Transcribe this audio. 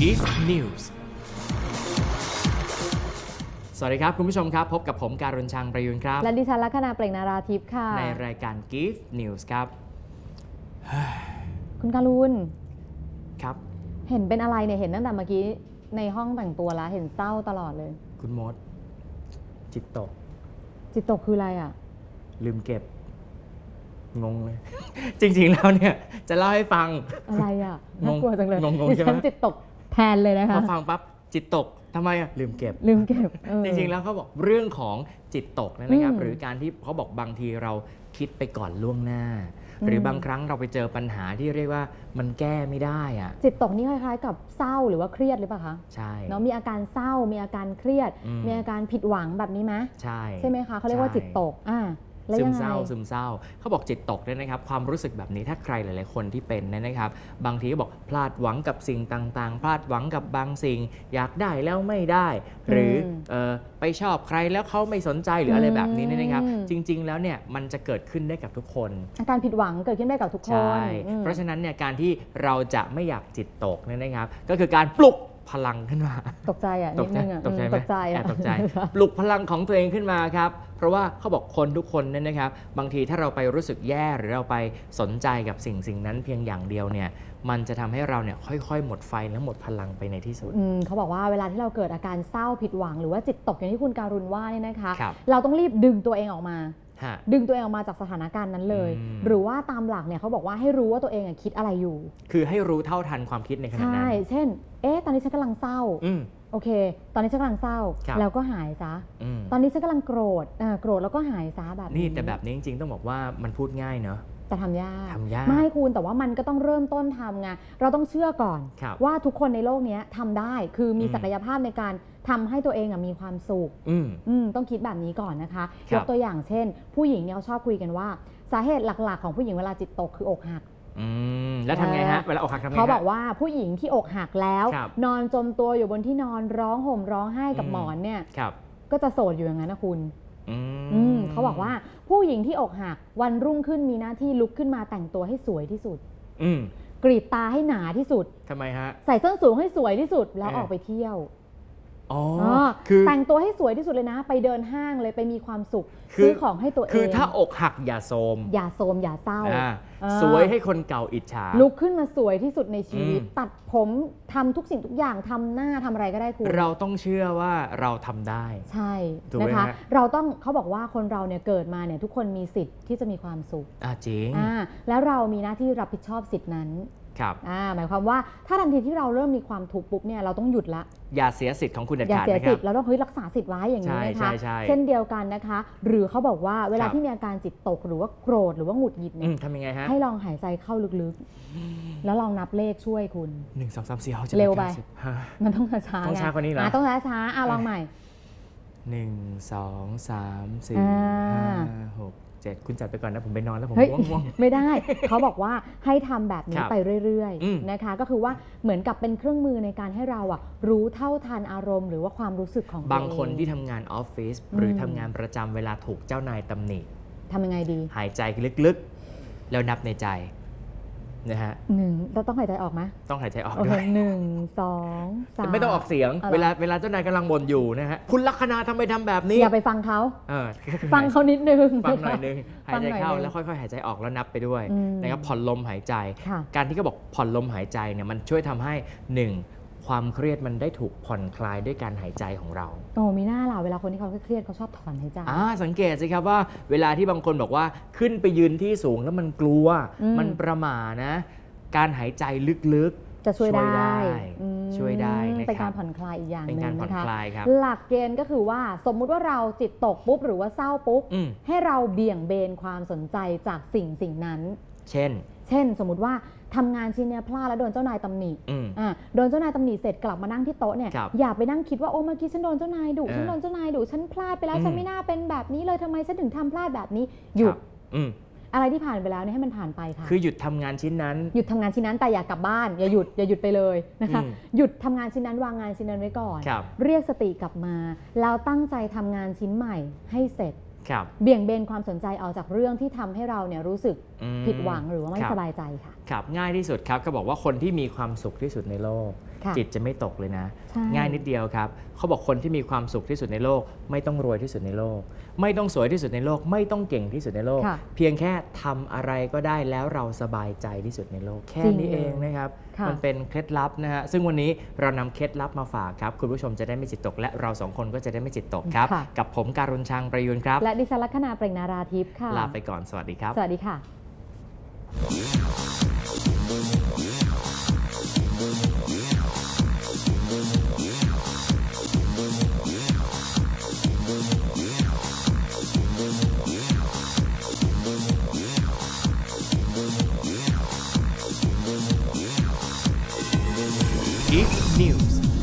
Gift News สวัสดีครับ คุณผู้ชมครับ พบกับผมการุณชังประยุนครับ และดิฉันลัคนาเปล่งนาราทิพย์ค่ะ ในรายการ Gift News ครับ คุณการุณครับ เห็นเป็นอะไรเนี่ย เห็นตั้งแต่เมื่อกี้ในห้องแต่งตัวแล้วเห็นเศร้าตลอดเลย คุณมด จิตตก จิตตกคืออะไรอะ ลืมเก็บ งงเลย จริง ๆ แล้วเนี่ย จะเล่าให้ฟัง อะไรอะงงน่ากลัวจังเลยงงๆดิใช่ไหม ฉันจิตตกแท นเลยนะคะ พอฟังปั๊บจิตตกทำไมอะลืมเก็บ ลืมเก็บเออ จริงๆ แล้วเขาบอกเรื่องของจิตตกเนยนะครับ อืมหรือการที่เขาบอกบางทีเราคิดไปก่อนล่วงหน้าอืมหรือบางครั้งเราไปเจอปัญหาที่เรียกว่ามันแก้ไม่ได้อะจิตตกนี่คล้ายๆ กับเศร้าหรือว่าเครียดหรือเปล่าคะใช่ เนาะมีอาการเศร้ามีอาการเครียด อืม มีอาการผิดหวังแบบนี้ไหมใช่ ใช่ไหมคะเขาเรียกว่าใช่ จิตตกอ่าแล้ว ซึยัมงไงเศร้าซึมเศร้า เขาบอกจิตตกเนี่ยนะครับความรู้สึกแบบนี้ถ้าใครหลาย ๆ คนที่เป็นเนยนะครับ บางทีก็บอกพลาดหวังกับสิ่งต่าง ๆ พลาดหวังกับบางสิ่ง อยากได้แล้วไม่ได้ หรืออมเออไปชอบใครแล้วเขาไม่สนใจหรืออะไรแบบนี้เนี่ยนะครับอืมจริง ๆ แล้วเนี่ยมันจะเกิดขึ้นได้กับทุกคนอาการผิดหวังเกิดขึ้นได้กับทุกคนใช่อืมเพราะฉะนั้นเนี่ยการที่เราจะไม่อยากจิตตกเนี่ยนะครับ ก็คือการปลุกพลังขึ้นมา ตกใจอะตนิกดใจนึงอะตกใจอืมไหมตกใจแออะบตกใจปลุกพลังของตัวเองขึ้นมาครับ เพราะว่าเขาบอกคนทุกคนเนี่ยนะครับ บางทีถ้าเราไปรู้สึกแย่หรือเราไปสนใจกับสิ่งสิ่งนั้นเพียงอย่างเดียวเนี่ยมันจะทำให้เราเนี่ยค่อยๆ หมดไฟและหมดพลังไปในที่สุดอืมเขาบอกว่าเวลาที่เราเกิดอาการเศร้าผิดหวัง หรือว่าจิตตกอย่างที่คุณการุณว่าเนี่ยนะคะครับเราต้องรีบดึงตัวเองออกมาฮะ ดึงตัวเองออกมาจากสถานการณ์นั้นเลยอืมหรือว่าตามหลักเนี่ยเขาบอกว่าให้รู้ว่าตัวเองอะคิดอะไรอยู่ คือให้รู้เท่าทันความคิดในขณะใช่นั้นเช่น เอ๊ะตอนนี้ฉันกำลังเศร้าอืมโอเค ตอนนี้ฉันกำลังเศร้าครับแล้วก็หายซะอืมตอนนี้ฉันกำลังโกรธอ่าโกรธแล้วก็หายซะแบบนี่แต่แบบนี้จริงๆ ต้องบอกว่ามันพูดง่ายเนอะจะทำยากทำยาก ไม่คุณ แต่ว่ามันก็ต้องเริ่มต้นทำไง เราต้องเชื่อก่อนครับว่าทุกคนในโลกเนี้ยทำได้ คือมีอืมศักยภาพในการ ทำให้ตัวเองอะมีความสุขอืม อืมต้องคิดแบบนี้ก่อนนะคะครัยบกตัวอย่างเช่น ผู้หญิงเนี่ยเขาชอบคุยกันว่า สาเหตุหลักๆ ของผู้หญิงเวลาจิตตกคืออกหัก อืมแล้วทำไงฮะเวลาอกหักทำไงฮะ เขาบอกว่าผู้หญิงที่อกหักแล้ว ครับนอนจมตัวอยู่บนที่นอนร้องห่มร้องไห้กับอืม หมอนเนี่ยครับก็จะโสดอยู่อย่างนั้นนะคุณ อืมอืมเขาบอกว่าผู้หญิงที่อกหักวันรุ่งขึ้นมีหน้าที่ลุกขึ้นมาแต่งตัวให้สวยที่สุด อืมกรีดตาให้หนาที่สุด ทำไมฮะ ใส่ส้นสูงให้สวยที่สุดแล้วเออ ออกไปเที่ยว อ๋ออคือแต่งตัวให้สวยที่สุดเลยนะ ไปเดินห้างเลยไปมีความสุข คือ ซื้อของให้ตัวเอง คือถ้าอกหักอย่าโทมอย่าโทรมอย่าเศร้าอ่าอ่าสวยให้คนเก่าอิจฉา ลุกขึ้นมาสวยที่สุดในชีวิต อืม ตัดผมทำทุกสิ่งทุกอย่างทำหน้าทำอะไรก็ได้คุณ เราต้องเชื่อว่าเราทำได้ ใช่ถูกไหมนะคะ ฮะ เราต้องเขาบอกว่าคนเราเนี่ยเกิดมาเนี่ยทุกคนมีสิทธิ์ที่จะมีความสุขอ่าจริง อ่าแล้วเรามีหน้าที่รับผิดชอบสิทธินั้น ครับอ่าหมายความว่าถ้าทันทีที่เราเริ่มมีความทุกข์ปุ๊บเนี่ยเราต้องหยุดละอย่าเสียสิทธิ์ของคุณเด็ดอย่าขาดเสียนะคสิรัทบธิ์เราต้องเฮ้ยรักษาสิทธิ์ไว้อย่างนี้ใช่นะคะใช่ใช่เช่นเดียวกันนะคะ หรือเขาบอกว่าเวลาครับที่มีอาการจิตตกหรือว่าโกรธหรือว่าหงุดหงิดอืเนี่ยมทำยังไงฮะให้ลองหายใจเข้าลึกๆ แล้วลองนับเลขช่วยคุณหนึ่งสองสามสี่ห้าหกจ็ดเร็วไปแปดก้าสิบฮะมันต้องช้าๆต้องไงช้ากว่านี้เหรออะต้องช้าๆอะลองใหม่หนึ่งสองสามสี่อ่าห้าหก เจ็ดคุณจัดไปก่อนนะผมไปนอนแล้วผมเฮ้ยง่วงง่วง ไม่ได้ เขาบอกว่าให้ทำแบบนี้ครับไปเรื่อยอืม ๆนะคะ ก็คือว่าเหมือนกับเป็นเครื่องมือในการให้เราอะรู้เท่าทันอารมณ์หรือว่าความรู้สึกของตัวบางคนเอ ที่ทำงานออฟฟิศหรือมทำงานประจำเวลาถูกเจ้านายตำหนิ ทำยังไงดี หายใจลึกๆ แล้วนับในใจ นะฮะหนึ่งเราต้องหายใจออกไหมต้องหายใจออกโอด้เควย หนึ่งสองสาม ไม่ต้องออกเสียง เอาเหรอเวลาเวลาเจ้านายกำลังบ่นอยู่นะฮะคุณลักษณะทำไมทำแบบนี้อย่าไปฟังเขา เออ ฟังเขานิดนึง ฟังหน่อยนึงหายใจเข้าฟังหน่อยนึงแล้วค่อยๆ หายใจออกแล้วนับไปด้วยอืม นะครับผ่อนลมหายใจ ค่ะ การที่เขาบอกผ่อนลมหายใจเนี่ยมันช่วยทำให้หนึ่ง ความเครียดมันได้ถูกผ่อนคลายด้วยการหายใจของเราโอ้มีหน้าล่ะเวลาคนที่เขาเครียดเขาชอบถอนหายใจ อ่าสังเกตสิครับว่าเวลาที่บางคนบอกว่าขึ้นไปยืนที่สูงแล้วมันกลัว อืม มันประหม่านะ การหายใจลึก จะช่วยได้ช่วยได้อืมช่วยได้นะครับ เป็นการผ่อนคลายอีกอย่างๆ หเป็นนึ่การงผ่อนนะคะคลายครับ หลักเกณฑ์ก็คือว่าสมมุติว่าเราจิตตกปุ๊บหรือว่าเศร้าปุ๊บ อืมให้เราเบี่ยงเบนความสนใจจากสิ่งสิ่งนั้น เช่น เช่นสมมติว่า ทำงานชิ้นเนี้ยพลาดแล้วโดนเจ้านายตำหนิอืมอะโดนเจ้านายตำหนิเสร็จกลับมานั่งที่โต๊ะเนี่ยครับอย่าไปนั่งคิดว่าโอ้เมื่อกี้ฉันโดนเจ้านายดุเออฉันโดนเจ้านายดุฉันพลาดไปแล้วอืมฉันไม่น่าเป็นแบบนี้เลยทำไมฉันถึงทำพลาดแบบนี้หยุคดรับอืมอะไรที่ผ่านไปแล้วเนี่ยให้มันผ่านไปค่ะ คือหยุดทำงานชิ้นนั้น หยุดทำงานชิ้นนั้นแต่อย่ากลับบ้าน อย่าหยุดอย่าหยุดไปเลยนะคะอืมหยุดทำงานชิ้นนั้นวางงานชิ้นนั้นไว้ก่อนครับเรียกสติกลับมา แล้วตั้งใจทำงานชิ้นใหม่ให้เสร็จครับ เบี่ยงเบนความสนใจออกจากเรื่องที่ทำให้เราเนี่ยรู้สึกอืมผิดหวังหรือว่าไม่ครับสบายใจค่ะครับง่ายที่สุดครับก็บอกว่าคนที่มีความสุขที่สุดในโลกค่ะ จิตจะไม่ตกเลยนะใช่ง่ายนิดเดียวครับเขาบอกคนที่มีความสุขที่สุดในโลก ไม่ต้องรวยที่สุดในโลก ไม่ต้องสวยที่สุดในโลก ไม่ต้องเก่งที่สุดในโลกค่ะเพียงแค่ทำอะไรก็ได้แล้วเราสบายใจที่สุดในโลก แค่จริงนี้เองเลยนะครับค่ะมันเป็นเคล็ดลับนะฮะซึ่งวันนี้เรานำเคล็ดลับมาฝากครับคุณผู้ชมจะได้ไม่จิตตก และเราสองคนก็จะได้ไม่จิตตกครับค่ะกับผมการุณชังประยุนครับและดิฉันลัคนาเปล่งนาราทิพย์ค่ะลาไปก่อนสวัสดีครับ สวัสดีค่ะ